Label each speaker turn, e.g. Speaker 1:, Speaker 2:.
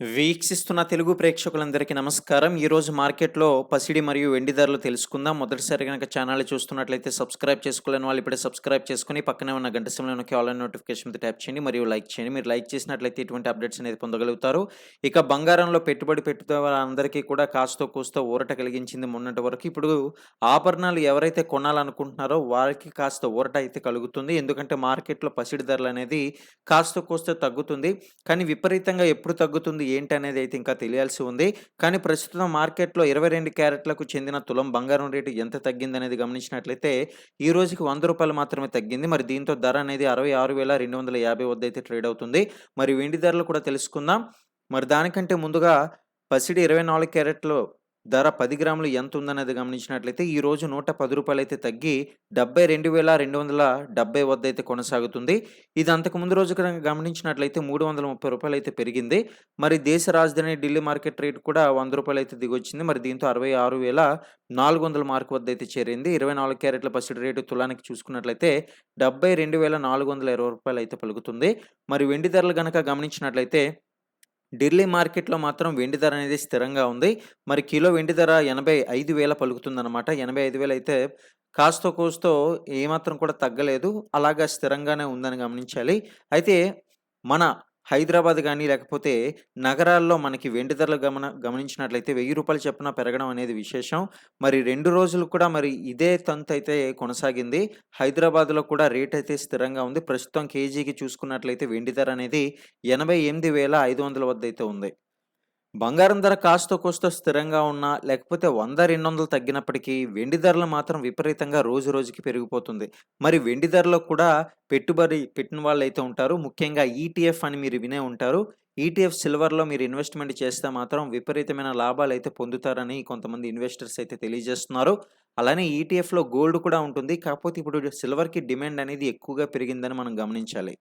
Speaker 1: వీక్షిస్తున్న తెలుగు ప్రేక్షకులందరికీ నమస్కారం. ఈరోజు మార్కెట్‌లో పసిడి మరియు వెండి ధరలు తెలుసుకుందాం. మొదటిసారి గనక ఛానల్ చూస్తున్నట్లయితే సబ్స్క్రైబ్ చేసుకోలేని వాళ్ళు ఇప్పుడే సబ్స్క్రైబ్ చేసుకొని పక్కనే ఉన్న గంట సింబల్‌లో ఆల్ నోటిఫికేషన్ ట్యాప్ చేయండి మరియు లైక్ చేయండి. మీరు లైక్ చేసినట్లయితే ఇటువంటి అప్డేట్స్ అనేది పొందగలుగుతారు. ఇక బంగారంలో పెట్టుబడి పెట్టుతున్న వాళ్ళందరికీ కూడా కాస్తో కూస్తో ఊరట కలిగించింది మొన్నటి వరకు. ఇప్పుడు ఆభరణాలు ఎవరైతే కొనాలనుకుంటున్నారో వారికి కాస్త ఊరట అయితే కలుగుతుంది. ఎందుకంటే మార్కెట్‌లో పసిడి ధరలు అనేది కాస్త కూస్తో తగ్గుతుంది. కానీ విపరీతంగా ఎప్పుడు తగ్గుతుంది ఏంటి అనేది అయితే ఇంకా తెలియాల్సి ఉంది. కానీ ప్రస్తుతం మార్కెట్‌లో 22 క్యారెట్లకు చెందిన తులం బంగారం రేటు ఎంత తగ్గిందనేది గమనించినట్లయితే ఈ రోజుకి వంద రూపాయలు మాత్రమే తగ్గింది. మరి దీంతో ధర అనేది 66,250 వద్ద అయితే ట్రేడ్ అవుతుంది. మరి వెండి ధరలు కూడా తెలుసుకుందాం. మరి దానికంటే ముందుగా పసిడి 24 క్యారెట్‌లో ధర పది గ్రాములు ఎంత ఉందనేది గమనించినట్లయితే ఈ రోజు రూ. 110 అయితే తగ్గి 72,270 వద్ద అయితే కొనసాగుతుంది. ఇది అంతకు ముందు రోజు కనుక గమనించినట్లయితే మూడు వందల ముప్పై రూపాయలు అయితే పెరిగింది. మరి దేశ రాజధాని ఢిల్లీ మార్కెట్ రేట్ కూడా వంద రూపాయలు అయితే దిగొచ్చింది. మరి దీంతో 66,400 మార్క్ వద్ద అయితే చేరింది. 24 క్యారెట్ల పసిడి రేటు తులానికి చూసుకున్నట్లయితే డెబ్భై రెండు వేల నాలుగు వందల ఇరవై రూపాయలు అయితే పలుకుతుంది. మరి వెండి ధరలు కనుక గమనించినట్లయితే ఢిల్లీ మార్కెట్‌లో మాత్రం వెండి ధర అనేది స్థిరంగా ఉంది. మరి కిలో వెండి ధర 85,000 పలుకుతుందనమాట. 85,000 అయితే కాస్తో కోస్తో ఏమాత్రం కూడా తగ్గలేదు. అలాగా స్థిరంగానే ఉందని గమనించాలి. అయితే మన హైదరాబాద్ కానీ లేకపోతే నగరాల్లో మనకి వెండి ధరలు గమన గమనించినట్లయితే వెయ్యి రూపాయలు చొప్పున పెరగడం అనేది విశేషం. మరి రెండు రోజులు కూడా మరి ఇదే తంతయితే కొనసాగింది. హైదరాబాద్‌లో కూడా రేట్ అయితే స్థిరంగా ఉంది. ప్రస్తుతం కేజీకి చూసుకున్నట్లయితే వెండి ధర అనేది 88,500 వద్ద అయితే ఉంది. బంగారం ధర కాస్తో కోస్త స్థిరంగా ఉన్నా లేకపోతే 100, 200 తగ్గినప్పటికీ వెండి ధరలు మాత్రం విపరీతంగా రోజు రోజుకి పెరిగిపోతుంది. మరి వెండి ధరలో కూడా పెట్టుబడి పెట్టిన వాళ్ళు అయితే ఉంటారు. ముఖ్యంగా ఈటీఎఫ్ అని మీరు వినే ఉంటారు. ఈటీఎఫ్ సిల్వర్‌లో మీరు ఇన్వెస్ట్‌మెంట్ చేస్తే మాత్రం విపరీతమైన లాభాలు అయితే పొందుతారని కొంతమంది ఇన్వెస్టర్స్ అయితే తెలియజేస్తున్నారు. అలానే ఈటీఎఫ్‌లో గోల్డ్ కూడా ఉంటుంది. కాకపోతే ఇప్పుడు సిల్వర్‌కి డిమాండ్ అనేది ఎక్కువగా పెరిగిందని మనం గమనించాలి.